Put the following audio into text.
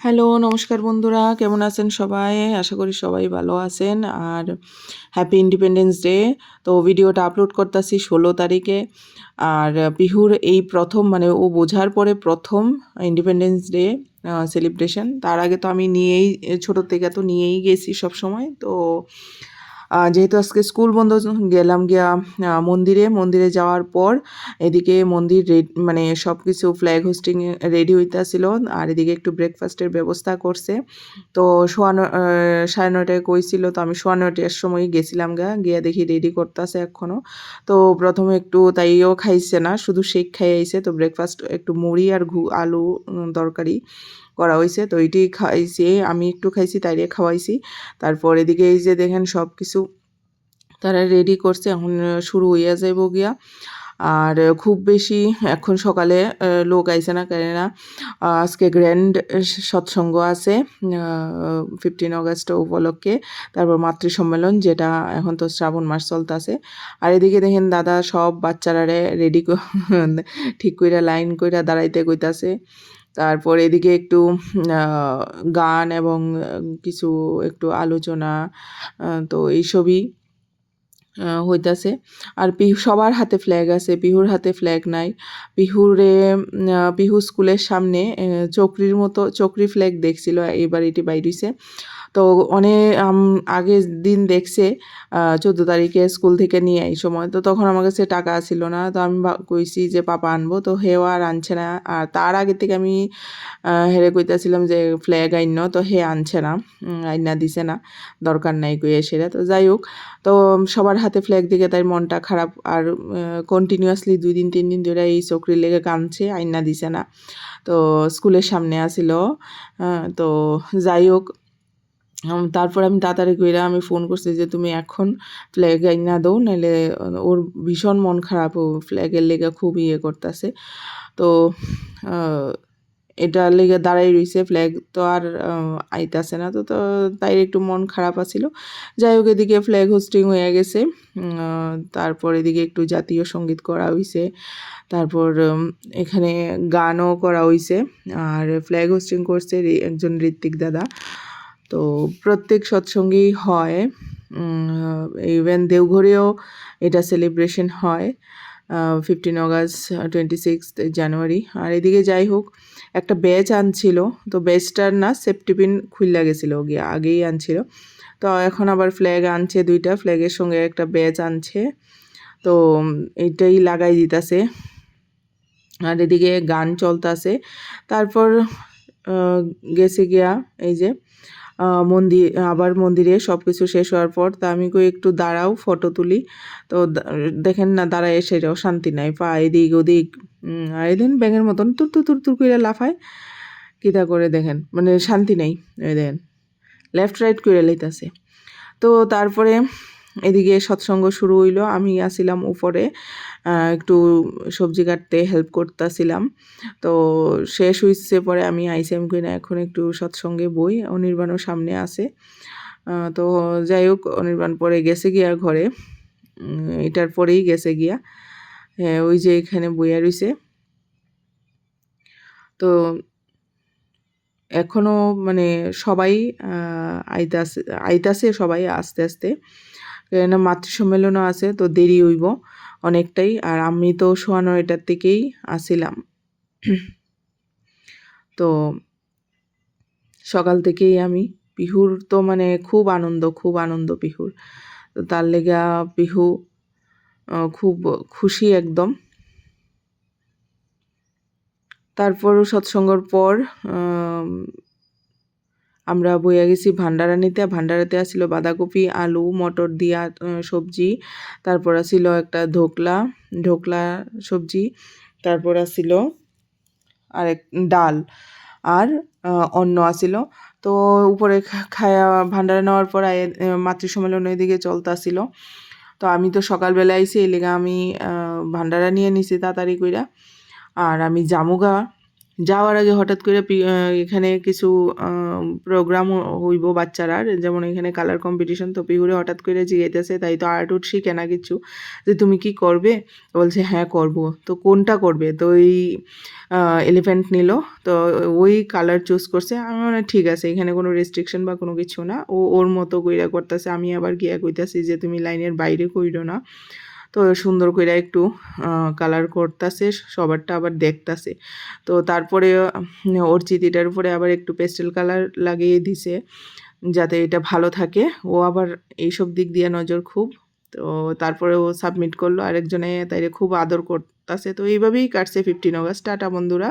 Hello, নমস্কার বন্ধুরা। কেমন আছেন সবাই? আশা করি সবাই ভালো আছেন। আর হ্যাপি ইন্ডিপেন্ডেন্স ডে তো ভিডিওটা আপলোড করতেছি ষোলো তারিখে। আর পিহুর এই প্রথম মানে ও বোঝার পরে প্রথম ইন্ডিপেন্ডেন্স ডে সেলিব্রেশন তার আগে তো আমি নিয়েই ছোটোর থেকে তো নিয়েই গেছি সব সময় তো যেহেতু আজকে স্কুল বন্ধ, গেলাম গিয়া মন্দিরে। মন্দিরে যাওয়ার পর এদিকে মন্দির মানে সব কিছু ফ্ল্যাগ হোস্টিং রেডি হইতেছিল। আর এদিকে একটু ব্রেকফাস্টের ব্যবস্থা করছে। তো সোয়া সাড়ে নয়টায় কইছিল, তো আমি সোয়া নয়টার সময় গেছিলাম গা। গিয়া দেখি রেডি করতেছে এখনও তো প্রথমে একটু তাইও খাইছে না, শুধু শেক খাই আইছে। তো ব্রেকফাস্ট একটু মুড়ি আর ঘু, আলু তরকারি করা হয়েছে তো এইটি খাইছি, আমি একটু খাইছি তাইরে খাওয়াইছি। তারপর এদিকে এই যে দেখেন সব কিছু তারা রেডি করছে, এখন শুরু হইয়া যাইব গিয়া। আর খুব বেশি এখন সকালে লোক আইছে না কেন না আজকে গ্র্যান্ড সৎসঙ্গ আছে ফিফটিন আগস্ট উপলক্ষে। তারপর মাতৃ সম্মেলন যেটা এখন তো শ্রাবণ মাস চলতেছে। আর এদিকে দেখেন দাদা সব বাচ্চারারে রেডি ঠিক কইরা লাইন কইরা দাঁড়াইতে কইতাছে। তারপর এদিকে একটু গান এবং কিছু একটু আলোচনা তো এইসবই। হইতাছে। আর পিহু সবার হাতে ফ্ল্যাগ আছে পিহুর হাতে ফ্ল্যাগ নাই। আহ, পিহু স্কুলের সামনে চকরির মতো চকরি ফ্ল্যাগ দেখছিল এবার এটি বাইরিছে তো অনেক আগের দিন দেখছে চোদ্দ তারিখে স্কুল থেকে নিয়ে এই সময়। তো তখন আমার কাছে টাকা ছিল না। তো আমি কইছি যে পাপা আনব। তো হেও আর আনছে না। আর তার আগে থেকে আমি হেরে কইতেছিলাম যে ফ্ল্যাগ আইন তো হে আনছে না। আইনা দিছে না। দরকার নাই কইয়া সেটা তো যাই হোক তো সবার হাতে ফ্ল্যাগ দিকে তাই মনটা খারাপ আর কন্টিনিউয়াসলি দুই দিন, তিন দিন ধরে এই চকরির লেগে কাঁদছে আইনা দিছে না। তো স্কুলের সামনে আসিল তো যাই হোক তারপর আমি তাড়াতাড়ি কইরা আমি ফোন করছি যে, তুমি এখন ফ্ল্যাগ আইনা দাও নাহলে ওর ভীষণ মন খারাপ, ও ফ্ল্যাগের লেগে খুব ইয়ে করতেছে। তো এটার লেগে দাঁড়াই রইছে ফ্ল্যাগ তো আর আহ, আইতাছে না। তো তো তাই একটু মন খারাপ আছিল। যাই হোক এদিকে ফ্ল্যাগ হোস্টিং হয়ে গেছে। তারপর এদিকে একটু জাতীয় সংগীত করা হইছে। তারপর এখানে গানও করা হইছে। আর ফ্ল্যাগ হোস্টিং করছে একজন ঋত্বিক দাদা। তো প্রত্যেক সৎসঙ্গেই হয়। ইভেন দেওঘরেও এটা সেলিব্রেশন হয়। Fifteen August twenty six January আর এদিকে যাই হোক, একটা ব্যাচ আনছিল, তো ব্যাচটার না সেফটিপিন খুললা গেছিল, গিয়ে আগেই আনছিল। তো এখন আবার ফ্ল্যাগ আনছে দুইটা ফ্ল্যাগের সঙ্গে একটা ব্যাচ আনছে। তো এটাই লাগাই দিতাছে। আর এদিকে গান চলতেছে। তারপর গেছে গিয়া, এই যে মন্দির, আবার মন্দিরে সব কিছু শেষ হওয়ার পর তা আমি কই একটু দাঁড়াও ফটো তুলি। তো দেখেন না, দাঁড়ায় যাও, শান্তি নাই, পা এদিক ওদিক আর এদিন ব্যাঙের মতন তুর তুর তুর তুর করে লাফায়। কিতা করে দেখেন মানে শান্তি নেই দেখেন লেফট রাইট করে লইতাছে। তো তারপরে এদিকে সৎসঙ্গ শুরু হইল। আমি আসিলাম উপরে একটু সবজি কাটতে হেল্প করতেছিলাম। তো শেষ হইছে পরে আমি আইসিএম কিনা এখন একটু সৎসঙ্গে বই অনির্বাণও সামনে আছে। তো যাই হোক অনির্বাণ পরে গেছে গিয়া ঘরে। এটার পরেই গেছে গিয়া ওই যে এখানে বইয়া রইছে। তো এখনও মানে সবাই আহ, আইতাছে আইতাছে সবাই আস্তে আস্তে। কেন মাতৃ সম্মেলনও আছে তো দেরি হইব অনেকটাই। আর আমি তো সোয়া নয়টার থেকেই আসিলাম। তো সকাল থেকেই আমি পিহুর তো মানে খুব আনন্দ খুব আনন্দ পিহুর। তো তার লেগা আহ, খুব খুশি একদম। তারপর সৎসঙ্গর পর আমরা বইয়া গেছি ভান্ডারা নিতে ভান্ডারাতে আসছিল বাঁধাকপি, আলু, মটর দিয়া সবজি। তারপর আসছিল একটা ধোকলা ঢোকলা সবজি। তারপর আসছিল আর এক ডাল, আর অন্ন আসিল। তো উপরে খায়া ভান্ডারা নেওয়ার পর মাতৃ সম্মেলন ওইদিকে চলতেছিল তো আমি তো সকালবেলা আইসি এই লেগে আমি ভান্ডারা নিয়ে নিছি তাড়াতাড়ি কইরা। আর আমি জামুগা যাওয়ার আগে হঠাৎ করে এখানে কিছু প্রোগ্রাম হইব বাচ্চারার যেমন এখানে কালার কম্পিটিশন তো পিহুরে হঠাৎ করে জিজ্ঞেতেছে তাই তো আর্ট উট শিখে না কিছু। যে তুমি কি করবে? বলছে হ্যাঁ করব। তো কোনটা করবে? তো ওই এলিফ্যান্ট নিল। তো ওই কালার চুজ করছে। আমি মানে ঠিক আছে, এখানে কোনো রেস্ট্রিকশন বা কোনো কিছু না। ও, ওর মতো কইরা করতেছে। আমি আবার গিয়া কইতাছি যে, তুমি লাইনের বাইরে কইরো না। তো সুন্দর করে একটু কালার করতেছে, সবারটা আবার দেখতেছে। তো তারপরে ওর চিতিটার উপরে আবার একটু পেস্টেল কালার লাগিয়ে দিছে, যাতে এটা ভালো থাকে। ও আবার এইসব দিক দিয়ে নজর খুব। তো তারপরে ও সাবমিট করল, আরেকজনে তাইরে খুব আদর করতেছে। তো এইভাবেই কাটছে ফিফটিন আগস্ট, টাটা বন্ধুরা।